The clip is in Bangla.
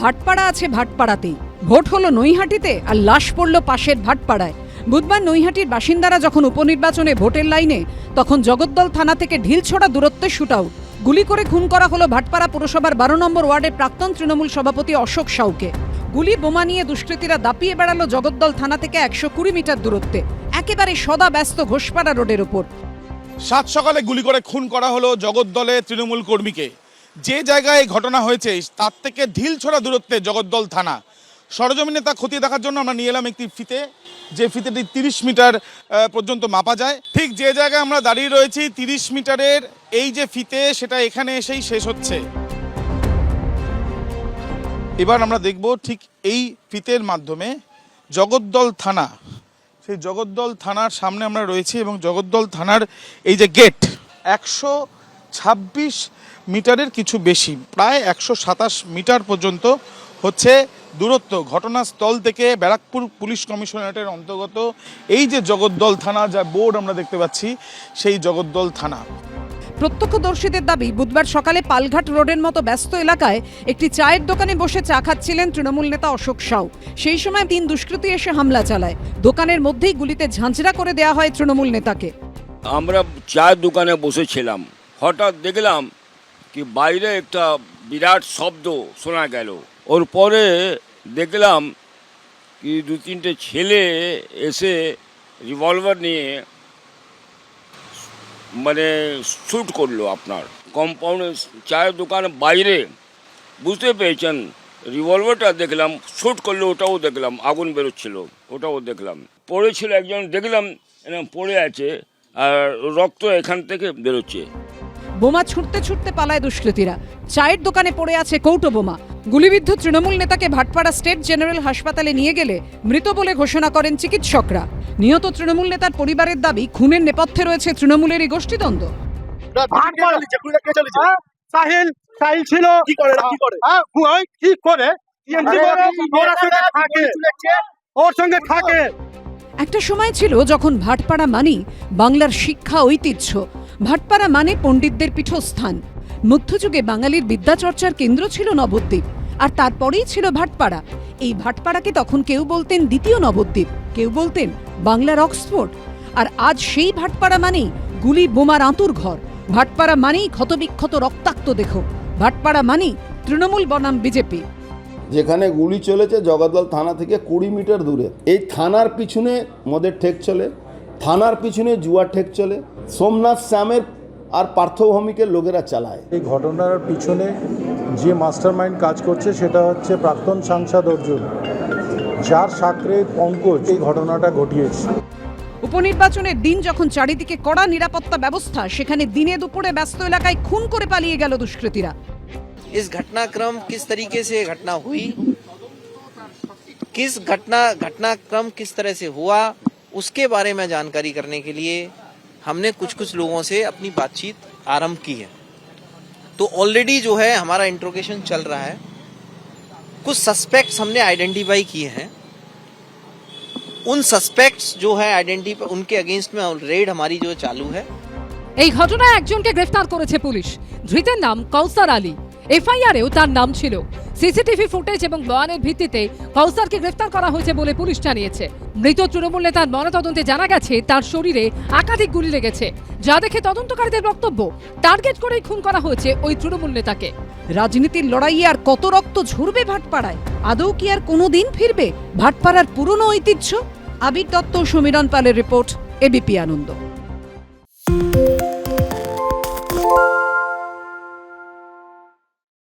ভাটপাড়া আছে ভাটপাড়াতেই। ভোট হলো নৈহাটিতে আর লাশ পড়ল পাশের ভাটপাড়ায়। বুধবার নৈহাটির বাসিন্দারা যখন উপনির্বাচনে ভোটের লাইনে, তখন জগদ্দল থানা থেকে ঢিলছোড়া দূরত্বে শুটআউট। গুলি করে খুন করা হলো ভাটপাড়া পুরসভার বারো নম্বর ওয়ার্ডের প্রাক্তন তৃণমূল সভাপতি অশোক সাউকে। গুলি বোমা নিয়ে দুষ্কৃতীরা দাপিয়ে বেড়ালো জগদ্দল থানা থেকে একশো কুড়ি মিটার দূরত্বে। একেবারে সদা ব্যস্ত ঘোষপাড়া রোডের ওপর। সাত সকালে গুলি করে খুন করা হলো জগদ্দলে তৃণমূল কর্মীকে। যে জায়গায় ঘটনা হয়েছে, তার থেকে ঢিল ছড়া দূরত্বে জগদ্দল থানা। সরজমিনে তা খতিয়ে দেখার জন্য আমরা নিয়ে এলাম একটি ফিতে। যে ফিতেটি তিরিশ মিটার পর্যন্ত মাপা যায়। ঠিক যে জায়গায় আমরা দাঁড়িয়ে রয়েছি, তিরিশ মিটারের এই যে ফিতে, সেটা এখানে এসেই শেষ হচ্ছে। এবার আমরা দেখব ঠিক এই ফিতের মাধ্যমে জগদ্দল থানা, সেই জগদ্দল থানার সামনে আমরা রয়েছি এবং জগদ্দল থানার এই যে গেট, একশো ছাব্বিশ মিটারের কিছু বেশি প্রায় একশো সাতাশ মিটার পর্যন্ত হচ্ছে দূরত্ব। ঘটনাস্থল থেকে ব্যারাকপুর পুলিশ কমিশনারেটের অন্তর্গত এই যে জগদ্দল থানা যা বোর্ড আমরা দেখতে পাচ্ছি সেই জগদ্দল থানা। প্রত্যক্ষদর্শীদের দাবি বুধবার সকালে পালঘাট রোডের মতো ব্যস্ত এলাকায় একটি চায়ের দোকানে বসে চা খাচ্ছিলেন তৃণমূল নেতা অশোক সাউ। সেই সময় তিন দুষ্কৃতী এসে হামলা চালায়। দোকানের মধ্যেই গুলিতে ঝাঁঝরা করে দেওয়া হয় তৃণমূল নেতাকে। আমরা চায়ের দোকানে বসেছিলাম। হঠাৎ দেখলাম কি বাইরে একটা বিরাট শব্দ শোনা গেল। ওর পরে দেখলাম কি দু তিনটে ছেলে এসে রিভলভার নিয়ে মানে শ্যুট করল আপনার। কম্পাউন্ডে চায়ের দোকানের বাইরে। বুঝতে পেরেছেন রিভলভারটা দেখলাম শ্যুট করল, ওটাও দেখলাম, আগুন বেরোচ্ছিল, ওটাও দেখলাম। পড়েছিল একজন, দেখলাম এরকম পড়ে আছে আর রক্ত এখান থেকে বেরোচ্ছে। বোমা ছুটতে ছুটতে পালায় দুষ্কৃতীরা। চায়ের দোকানে পড়ে আছে কৌটো বোমা। গুলিবিদ্ধ তৃণমূল নেতাকে ভাটপাড়া স্টেট জেনারেল হাসপাতালে নিয়ে গেলে মৃত বলে ঘোষণা করেন চিকিৎসকরা। নিহত তৃণমূল নেতার পরিবারের দাবি খুনের নেপথ্যে রয়েছে তৃণমূলেরই গোষ্ঠীদ্বন্দ্ব। হ্যাঁ, সাহিল সাহিল ছিল। কি করে কি করে? হ্যাঁ, কি করে? TNT করে ওর সঙ্গে থাকে। ওর সঙ্গে থাকে। একটা সময় ছিল যখন ভাটপাড়া মানি বাংলার শিক্ষা ঐতিহ্য। ভাটপাড়া মানে পণ্ডিতদের পীঠস্থান। মধ্যযুগে বাঙালির বিদ্যাচর্চার কেন্দ্র ছিল নবদ্বীপ, আর তারপরেই ছিল ভাটপাড়া। এই ভাটপাড়াকে তখন কেউ বলতেন দ্বিতীয় নবদ্বীপ, কেউ বলতেন বাংলার অক্সফোর্ড। আর আজ সেই ভাটপাড়া মানেই গুলি বোমার আঁতুর ঘর। ভাটপাড়া মানেই ক্ষতবিক্ষত রক্তাক্ত দেখো ভাটপাড়া মানেই তৃণমূল বনাম বিজেপি। যেখানে গুলি চলেছে জগদ্দল থানা থেকে কুড়ি মিটার দূরে। এই থানার পিছনে মদের ঠেক চলে। থানার পিছনে জুয়ার ঠেক চলে সোমনাথ শ্যামের আর পার্থভূমিকের লোকেরা চালায় এই ঘটনার পিছনে যে মাস্টারমাইন্ড কাজ করছে সেটা হচ্ছে প্রাক্তন সাংসদ অর্জুন যার সাকরে পঙ্কজ এই ঘটনাটা ঘটিয়েছে উপনির্বাচনের দিন যখন চারিদিকে কড়া নিরাপত্তা ব্যবস্থা সেখানে দিনে দুপুরে ব্যস্ত এলাকায় খুন করে পালিয়ে গেল দুষ্কৃতীরা इस घटनाक्रम किस तरीके से घटना हुई किस घटना घटनाक्रम किस तरह से हुआ उसके बारे में जानकारी करने के लिए हमने कुछ कुछ लोगों से अपनी बातचीत आरंभ की है तो ऑलरेडी जो है हमारा इंट्रोगेशन चल रहा है कुछ सस्पेक्ट्स हमने आइडेंटिफाई किए हैं उन सस्पेक्ट्स जो है आइडेंटिफाई उनके अगेंस्ट में रेड हमारी जो चालू है এই ঘটনায় একজনকে গ্রেফতার করেছে পুলিশ ধৃতের নাম কৌসার আলী এফআইআরেও তার নাম ছিল সিসিটিভি ফুটেজ এবং বয়ানের ভিত্তিতে কৌসারকে গ্রেফতার করা হয়েছে বলে পুলিশ জানিয়েছে। মৃত তৃণমূল নেতার ময়নাতদন্তে জানা গেছে, তার শরীরে একাধিক গুলি লেগেছে। যা দেখে তদন্তকারীদের বক্তব্য, টার্গেট করেই খুন করা হয়েছে ওই তৃণমূল নেতাকে। রাজনীতির লড়াইয়ে আর কত রক্ত ঝরবে ভাটপাড়ায়? আদৌ কি আর কোনো দিন ফিরবে ভাটপাড়ার পুরনো ঐতিহ্য? আবির দত্ত সমীরণ পালের রিপোর্ট এবিপি আনন্দ।